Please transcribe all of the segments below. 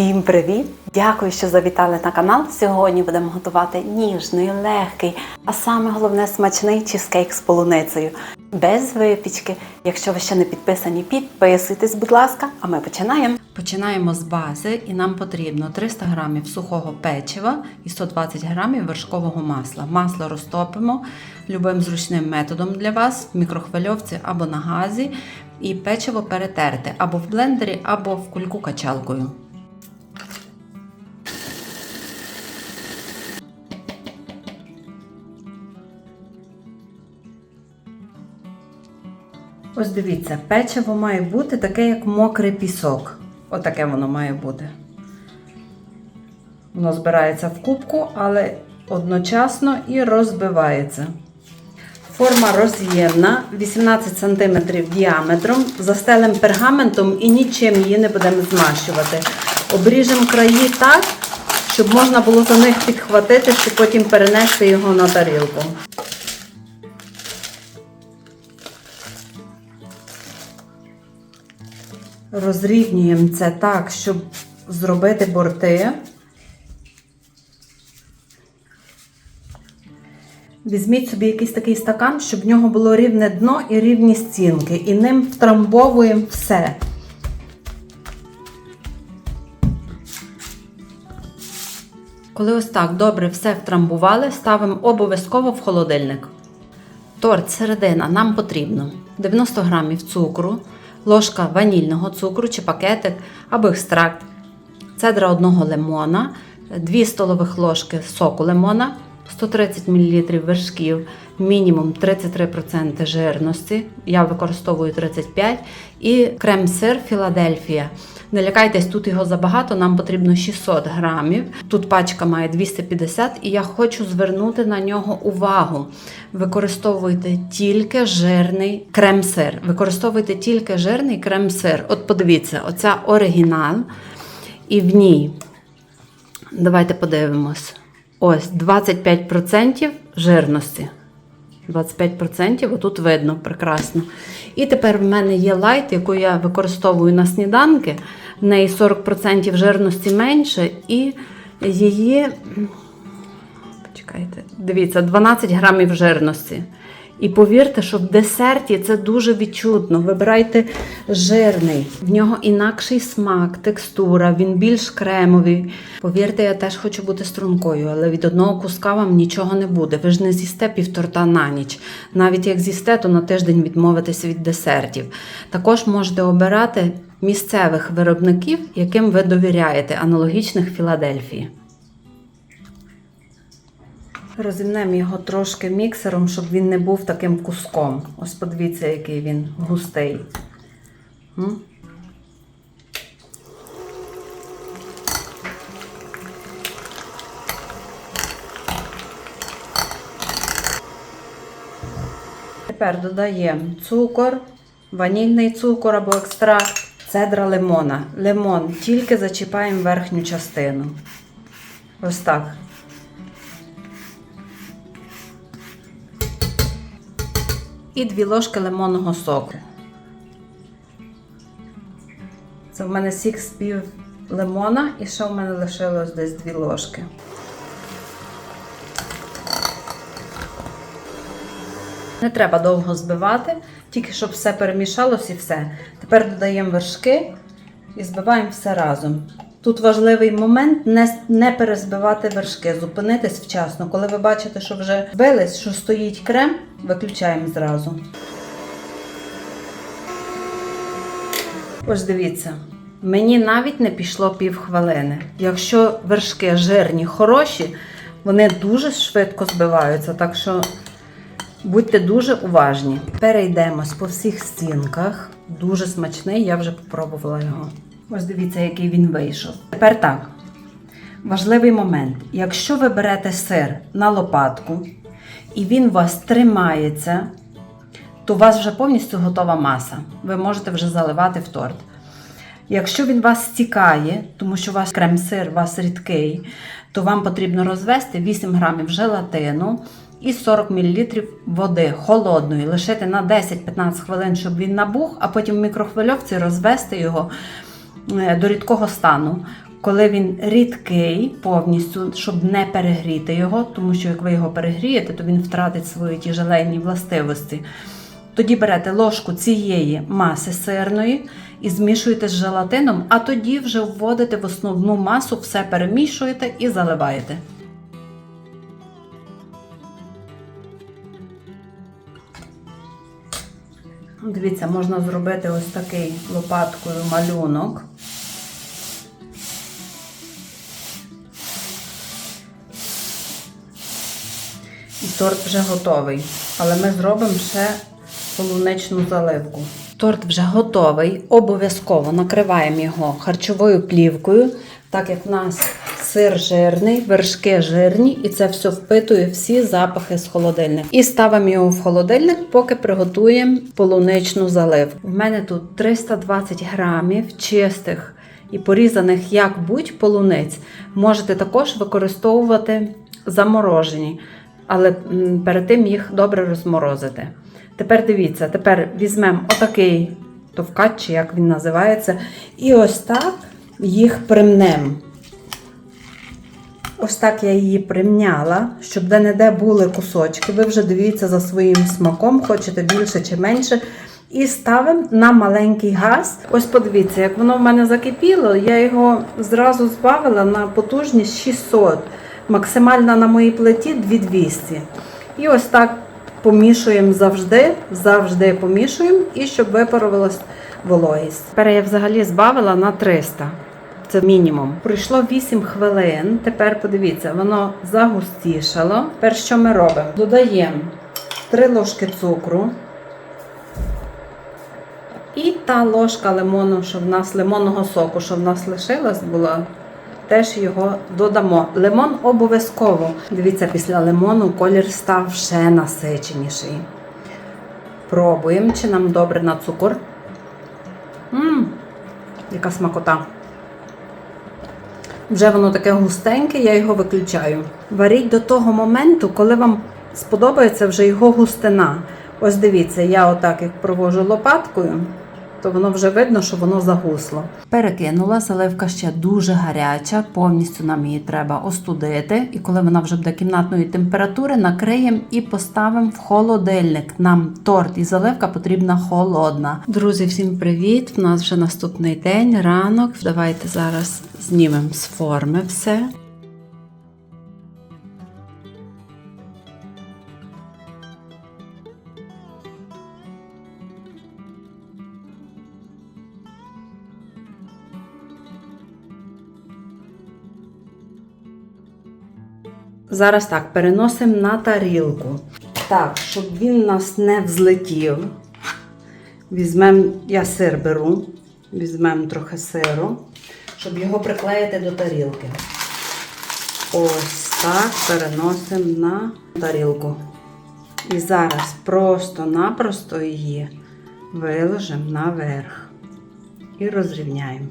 Всім привіт! Дякую, що завітали на канал. Сьогодні будемо готувати ніжний, легкий, а саме головне смачний чизкейк з полуницею. Без випічки. Якщо ви ще не підписані, підписуйтесь, будь ласка, а ми починаємо. Починаємо з бази, і нам потрібно 300 г сухого печива і 120 г вершкового масла. Масло розтопимо любим зручним методом для вас в мікрохвильовці або на газі. І печиво перетерти або в блендері, або в кульку качалкою. Ось дивіться, печиво має бути таке, як мокрий пісок. Отаке воно має бути. Воно збирається в кубку, але одночасно і розбивається. Форма роз'ємна, 18 см діаметром, застелим пергаментом і нічим її не будемо змащувати. Обріжемо краї так, щоб можна було за них підхватити, щоб потім перенести його на тарілку. Розрівнюємо це так, щоб зробити борти. Візьміть собі якийсь такий стакан, щоб в нього було рівне дно і рівні стінки. І ним втрамбовуємо все. Коли ось так добре все втрамбували, ставимо обов'язково в холодильник. Торт середина нам потрібно 90 г цукру, ложка ванільного цукру чи пакетик або екстракт, цедра одного лимона, 2 столових ложки соку лимона, 130 мл вершків, мінімум 33% жирності. Я використовую 35 і крем-сир Філадельфія. Не лякайтесь, тут його забагато, нам потрібно 600 грамів. Тут пачка має 250, і я хочу звернути на нього увагу. Використовуйте тільки жирний крем-сир. Використовуйте тільки жирний крем-сир. От подивіться, оця оригінал. І в ній, давайте подивимось. Ось 25% жирності. 25%, отут видно прекрасно. І тепер в мене є лайт, яку я використовую на сніданки. В неї 40% жирності менше, і її, почекайте, дивіться, 12 грамів жирності. І повірте, що в десерті це дуже відчутно. Вибирайте жирний, в нього інакший смак, текстура, він більш кремовий. Повірте, я теж хочу бути стрункою, але від одного куска вам нічого не буде. Ви ж не з'їсте півторта на ніч. Навіть як з'їсте, то на тиждень відмовитися від десертів. Також можете обирати місцевих виробників, яким ви довіряєте, аналогічних Філадельфії. Розімнемо його трошки міксером, щоб він не був таким куском. Ось подивіться, який він густий. Тепер додаємо цукор, ванільний цукор або екстракт, цедра лимона. Лимон тільки зачіпаємо верхню частину. Ось так. І 2 ложки лимонного соку. Це в мене сік з пів лимона і ще в мене лишилось десь 2 ложки. Не треба довго збивати, тільки щоб все перемішалось і все. Тепер додаємо вершки і збиваємо все разом. Тут важливий момент не, не перезбивати вершки, зупинитись вчасно. Коли ви бачите, що вже збились, що стоїть крем, виключаємо зразу. Ось дивіться, мені навіть не пішло півхвилини. Якщо вершки жирні, хороші, вони дуже швидко збиваються, так що будьте дуже уважні. Перейдемось по всіх стінках. Дуже смачний, я вже попробувала його. Ось дивіться, який він вийшов. Тепер так. Важливий момент. Якщо ви берете сир на лопатку і він у вас тримається, то у вас вже повністю готова маса. Ви можете вже заливати в торт. Якщо він вас стікає, тому що у вас крем-сир у вас рідкий, то вам потрібно розвести 8 грамів желатину і 40 мл води холодної, лишити на 10-15 хвилин, щоб він набух, а потім в мікрохвильовці розвести його до рідкого стану. Коли він рідкий повністю, щоб не перегріти його, тому що як ви його перегрієте, то він втратить свої ті желейні властивості. Тоді берете ложку цієї маси сирної і змішуєте з желатином, а тоді вже вводите в основну масу, все перемішуєте і заливаєте. Дивіться, можна зробити ось такий лопаткою малюнок. Торт вже готовий. Але ми зробимо ще полуничну заливку. Торт вже готовий. Обов'язково накриваємо його харчовою плівкою, так як в нас сир жирний, вершки жирні, і це все впитує всі запахи з холодильника. І ставимо його в холодильник, поки приготуємо полуничну заливку. У мене тут 320 грамів чистих і порізаних як будь полуниць. Можете також використовувати заморожені, але перед тим їх добре розморозити. Тепер дивіться, тепер візьмемо отакий товкач, чи як він називається, і ось так їх примнемо. Ось так я її примняла, щоб де-не-де були кусочки. Ви вже дивіться за своїм смаком, хочете більше чи менше. І ставимо на маленький газ. Ось подивіться, як воно в мене закипіло, я його зразу збавила на потужність 600. Максимальна на моїй плиті 2200. І ось так помішуємо завжди, завжди помішуємо, і щоб випарувалась вологість. Тепер я взагалі збавила на 300. Це мінімум. Пройшло 8 хвилин. Тепер подивіться, воно загустішало. Тепер що ми робимо? Додаємо 3 ложки цукру. І та ложка лимону, що в нас лимонного соку, що в нас лишилась, була, теж його додамо. Лимон обов'язково. Дивіться, після лимону колір став ще насиченіший. Пробуємо, чи нам добре на цукор. Мм, яка смакота. Вже воно таке густеньке, я його виключаю. Варіть до того моменту, коли вам сподобається вже його густина. Ось дивіться, я отак як провожу лопаткою, то воно вже видно, що воно загусло. Перекинула, заливка ще дуже гаряча, повністю нам її треба остудити. І коли вона вже буде кімнатної температури, накриємо і поставимо в холодильник. Нам торт і заливка потрібна холодна. Друзі, всім привіт! В нас вже наступний день, ранок. Давайте зараз знімемо з форми все. Зараз так, переносимо на тарілку. Так, щоб він у нас не взлетів. Візьмемо, я сир беру, візьмемо трохи сиру, щоб його приклеїти до тарілки. Ось так переносимо на тарілку. І зараз просто-напросто її виложимо наверх і розрівняємо.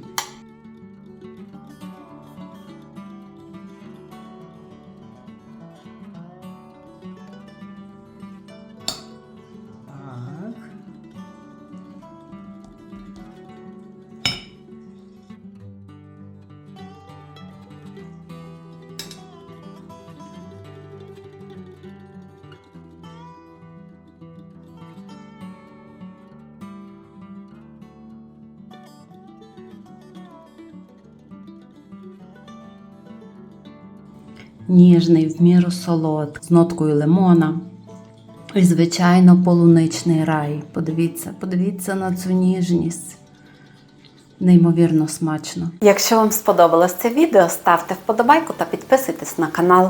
Ніжний, в міру солод, з ноткою лимона. І, звичайно, полуничний рай. Подивіться, подивіться на цю ніжність. Неймовірно смачно. Якщо вам сподобалось це відео, ставте вподобайку та підписуйтесь на канал.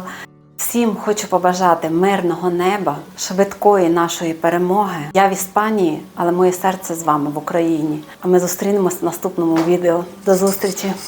Всім хочу побажати мирного неба, швидкої нашої перемоги. Я в Іспанії, але моє серце з вами в Україні. А ми зустрінемось в наступному відео. До зустрічі!